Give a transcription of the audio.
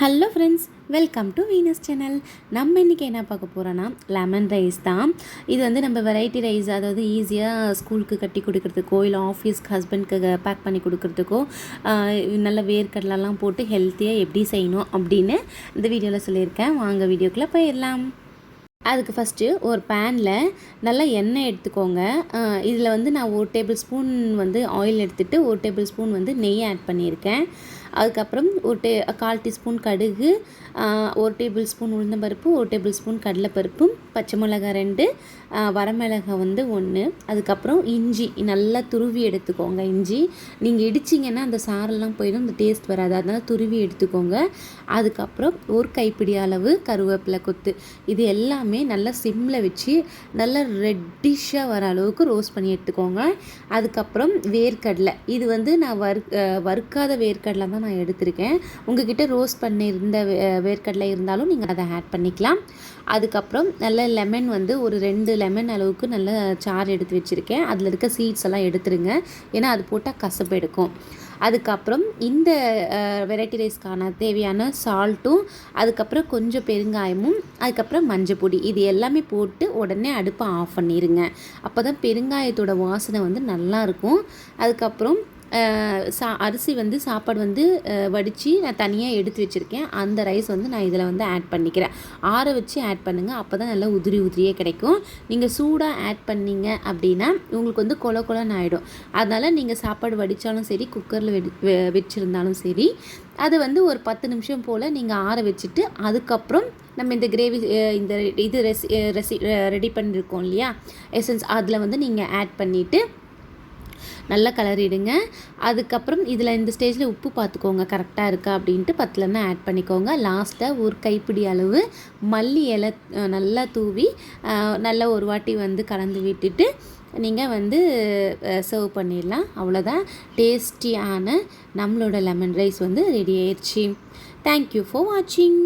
Hello friends welcome to Venus channel. நம்ம இன்றைக்கி என்ன பார்க்க போகிறோன்னா லெமன் ரைஸ் தான். இது வந்து நம்ம வெரைட்டி ரைஸ் அதாவது ஈஸியாக ஸ்கூலுக்கு கட்டி கொடுக்குறதுக்கோ இல்லை ஆஃபீஸ்க்கு ஹஸ்பண்ட்க்கு பேக் பண்ணி கொடுக்குறதுக்கோ நல்ல வேர்க்கடலாம் போட்டு ஹெல்த்தியாக எப்படி செய்யணும் அப்படின்னு இந்த வீடியோவில் சொல்லியிருக்கேன். வாங்க வீடியோக்குள்ளே போயிடலாம். அதுக்கு ஃபஸ்ட்டு ஒரு பேனில் நல்லா எண்ணெய் எடுத்துக்கோங்க. இதில் வந்து நான் ஒரு டேபிள் ஸ்பூன் வந்து ஆயில் எடுத்துகிட்டு ஒரு டேபிள் ஸ்பூன் வந்து நெய் ஆட் பண்ணியிருக்கேன். அதுக்கப்புறம் ஒரு டே கால் டீஸ்பூன் கடுகு ஒரு டேபிள் ஸ்பூன் உளுந்தம்பருப்பு ஒரு டேபிள் ஸ்பூன் கடலைப்பருப்பு பச்சை மிளகாய் ரெண்டு வரமிளகாய் வந்து ஒன்று அதுக்கப்புறம் இஞ்சி நல்லா துருவி எடுத்துக்கோங்க இஞ்சி. நீங்கள் இடிச்சிங்கன்னா அந்த சாரெல்லாம் போயிடும் அந்த டேஸ்ட் வராது. அதனால் துருவி எடுத்துக்கோங்க. அதுக்கப்புறம் ஒரு கைப்பிடி அளவு கருவேப்பிலை கொத்து. இது எல்லாமே நல்லா சிம்மில் வச்சு நல்லா ரெட்டிஷாக வர அளவுக்கு ரோஸ்ட் பண்ணி எடுத்துக்கோங்க. அதுக்கப்புறம் வேர்க்கடலை. இது வந்து நான் வறு வறுக்காத வேர்க்கடலை தான் நான் எடுத்திருக்கேன். உங்ககிட்ட ரோஸ்ட் பண்ணியிருந்த வே- வேர்க்கடலை இருந்தாலும் நீங்கள் அதை ஆட் பண்ணிக்கலாம். அதுக்கப்புறம் நல்ல லெமன் வந்து ஒரு ரெண்டு லெமன் அளவுக்கு நல்ல சாறு எடுத்து வச்சுருக்கேன். அதில் இருக்க சீட்ஸ் எல்லாம் எடுத்துருங்க. ஏன்னா அது போட்டால் கசப்பு எடுக்கும். அதுக்கப்புறம் இந்த வெரைட்டி ரைஸ்க்கான தேவையான சால்ட்டும் அதுக்கப்புறம் கொஞ்சம் பெருங்காயமும் அதுக்கப்புறம் மஞ்சள் பொடி. இது எல்லாமே போட்டு உடனே அடுப்பை ஆஃப் பண்ணிடுங்க அப்போ தான் பெருங்காயத்தோட வாசனை வந்து நல்லாயிருக்கும் அதுக்கப்புறம் சா அரிசி வந்து சாப்பாடு வந்து வடித்து நான் தனியாக எடுத்து வச்சுருக்கேன். அந்த ரைஸ் வந்து நான் இதில் வந்து ஆட் பண்ணிக்கிறேன். ஆற வச்சு ஆட் பண்ணுங்கள் அப்போ தான் நல்லா உதிரி உதிரியே கிடைக்கும். நீங்கள் சூடாக ஆட் பண்ணீங்க அப்படின்னா உங்களுக்கு வந்து கொல கொலன்னு ஆகிடும் அதனால் நீங்கள் சாப்பாடு வடித்தாலும் சரி குக்கரில் வெடி வெ- வச்சுருந்தாலும் சரி அது வந்து ஒரு பத்து நிமிஷம் போல் நீங்கள் ஆற வச்சுட்டு அதுக்கப்புறம் நம்ம இந்த கிரேவி இந்த இது ரெசி ரெசி ரெடி பண்ணியிருக்கோம் இல்லையா? எசன்ஸ் அதில் வந்து நீங்கள் ஆட் பண்ணிவிட்டு நல்லா கலரிடுங்க அதுக்கப்புறம் இதில் இந்த ஸ்டேஜில் உப்பு பார்த்துக்கோங்க கரெக்டாக இருக்கா அப்படின்ட்டு பத்துலன்னா ஆட் பண்ணிக்கோங்க. லாஸ்ட்டாக ஒரு கைப்பிடி அளவு மல்லி இலை நல்லா தூவி நல்லா ஒரு வாட்டி வந்து கலந்து விட்டுட்டு நீங்கள் வந்து சர்வ் பண்ணிடலாம். அவ்வளோதான் டேஸ்டியான நம்மளோட லெமன் ரைஸ் வந்து ரெடி ஆயிடுச்சு தேங்க்யூ ஃபார் வாட்சிங்